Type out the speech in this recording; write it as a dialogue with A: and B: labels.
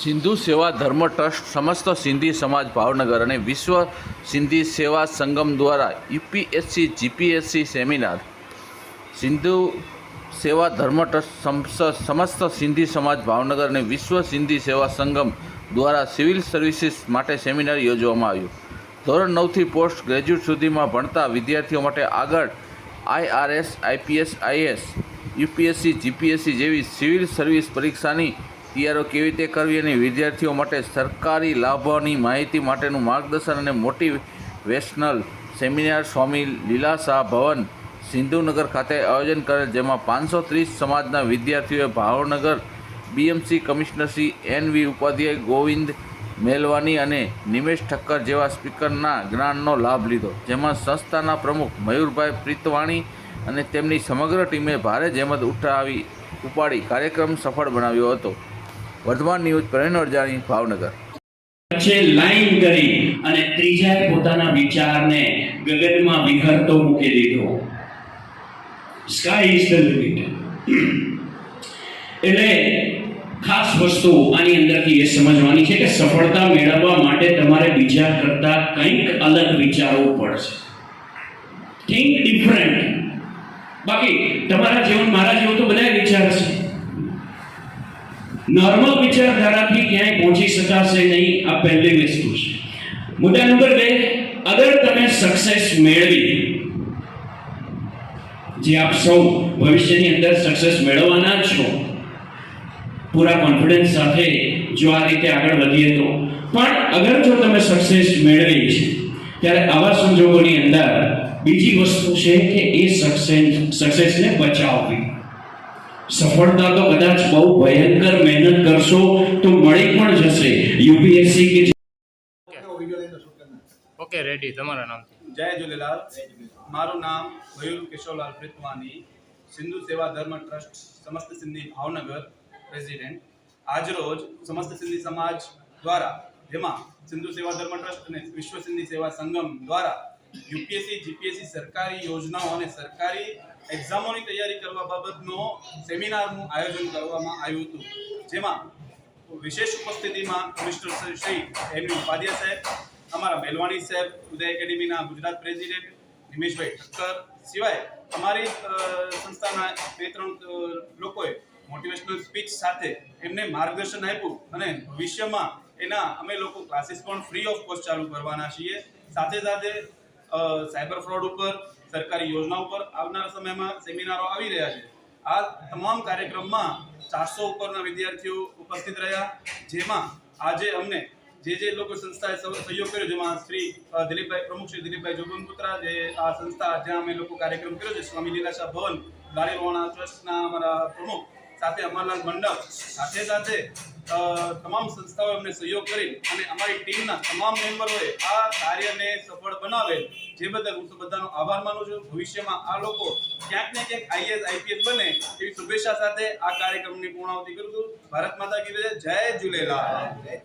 A: સિંધુ સેવા ધર્મ ટ્રસ્ટ સમસ્ત સિંધી સમાજ ભાવનગર અને વિશ્વ સિંધી સેવા સંગમ દ્વારા યુપીએસસી, જીપીએસસી સેમિનાર. સિંધુ સેવા ધર્મ ટ્રસ્ટ સમસ્ત સિંધી સમાજ ભાવનગર અને વિશ્વ સિંધી સેવા સંગમ દ્વારા સિવિલ સર્વિસીસ માટે સેમિનાર યોજવામાં આવ્યું. ધોરણ નવથી પોસ્ટ ગ્રેજ્યુએટ સુધીમાં ભણતા વિદ્યાર્થીઓ માટે આગળ IRS IPS IS UPSC GPSC જેવી સિવિલ સર્વિસ પરીક્ષાની તૈયારીઓ કેવી રીતે કરવી અને વિદ્યાર્થીઓ માટે સરકારી લાભોની માહિતી માટેનું માર્ગદર્શન અને મોટિવેશનલ સેમિનાર સ્વામી લીલાશાહ ભવન સિંધુનગર ખાતે આયોજન કરેલ, જેમાં પાંચસો ત્રીસ સમાજના વિદ્યાર્થીઓએ Bhavnagar BMC commissioner N V Upadhyay, Govind Melwani અને નિમેશ ઠક્કર જેવા સ્પીકરના જ્ઞાનનો લાભ લીધો. જેમાં સંસ્થાના પ્રમુખ મયુરભાઈ પ્રીતવાણી અને તેમની સમગ્ર ટીમે ભારે જહેમત ઉઠાવી ઉપાડી કાર્યક્રમ સફળ બનાવ્યો હતો. વર્ધમાન ન્યૂઝ પ્રવીણ અડજાણી ભાવનગર.
B: વચ્ચે લાઈન કરી અને ત્રીજાએ પોતાના વિચારને ગગનમાં વિહરતો મૂકી દીધો. સ્કાય ઇઝ ધ લિમિટ એટલે ખાસ વસ્તુ આની અંદરથી એ સમજવાની છે કે સફળતા મેળવવા માટે તમારે બીજા કરતા કંઈક અલગ વિચારવું પડશે. થિંક ડિફરન્ટ બાકી તમારા જેવું ને મારા જેવું તો બધા વિચાર છે નોર્મલ વિચારધારાથી ક્યાંય પહોંચી શકાશે નહીં આ પહેલી વસ્તુ છે મુદ્દા નંબર બે અગર તમે સક્સેસ મેળવી જે આપ સૌ ભવિષ્યની અંદર સક્સેસ મેળવવાના જ છો પૂરા કોન્ફિડન્સ સાથે જો આ રીતે આગળ વધીએ તો પણ અગર જો તમે સક્સેસ મેળવી છે ત્યારે આવા સંજોગોની અંદર બીજી વસ્તુ છે કે એ સક્સેસ સક્સેસને બચાવવી સફળતા તો કદાચ બહુ ભયંકર મહેનત કરશો તો મળી પણ જશે. યુપીએસસી કે
C: ઓકે રેડી તમારા નામથી.
D: જય ઝૂલેલાલ મારું નામ મયુર કિશોરલાલ પ્રિતવાની સિંધુ સેવા ધર્મ ટ્રસ્ટ સમસ્ત સિંધી ભાવનગર પ્રેસિડેન્ટ. આજરોજ સમસ્ત સિંધી સમાજ દ્વારા જેમાં સિંધુ સેવા ધર્મ ટ્રસ્ટ અને વિશ્વ સિંધી સેવા સંગમ દ્વારા યુપીએસસી જીપીએસસી સરકારી યોજનાઓ અને સરકારી એક્ઝામોની તૈયારી કરવા બાબતનો સેમિનારનું આયોજન કરવામાં આવ્યું હતું. જેમાં વિશેષ ઉપસ્થિતિમાં commissioner Shri N V Upadhyay સાહેબ, અમારા મેલવાણી સાહેબ, ઉદય એકેડેમીના ગુજરાત પ્રેસિડેન્ટ નિમેશભાઈ ઠક્કર, સિવાય અમારી સંસ્થાના બે ત્રણ લોકોએ મોટિવેશનલ સ્પીચ સાથે એમને માર્ગદર્શન આપ્યું અને ભવિષ્યમાં એના અમે લોકો ક્લાસીસ પણ ફ્રી ઓફ કોસ્ટ ચાલુ કરવાના છીએ. સાથે સાથે સાયબર ફ્રોડ ઉપર, સરકારી યોજના ઉપર આવનારા સમયમાં સેમિનારો આવી રહ્યા છે. આ તમામ કાર્યક્રમમાં ચારસો ઉપરના વિદ્યાર્થીઓ ઉપસ્થિત રહ્યા. જેમાં આજે અમને જે જે લોકો સંસ્થાએ સહ- સહયોગ કર્યો, જેમાં શ્રી દિલીપભાઈ, પ્રમુખ શ્રી દિલીપભાઈ જોગનપુત્રા, જે આ સંસ્થા, જ્યાં અમે લોકો કાર્યક્રમ કર્યો છે સ્વામી લીલાશા ભવન ગાડીવાણા ટ્રસ્ટના અમારા પ્રમુખ સાથે અમરલાલ મંડપ સાથે સાથે તમામ સંસ્થાઓ અમને સહયોગ કરી અને અમારી ટીમના તમામ મેમ્બરોએ આ કાર્યને સફળ બનાવેલ. જે બદલ હું તો બધાનો આભાર માનું છું. ભવિષ્યમાં આ લોકો ક્યાંક ને ક્યાંક આઈએસ આઈપીએસ બને એવી શુભેચ્છા સાથે આ કાર્યક્રમની પૂર્ણાવતી કરું છું. ભારત માતા કી જય ઝૂલેલાલ.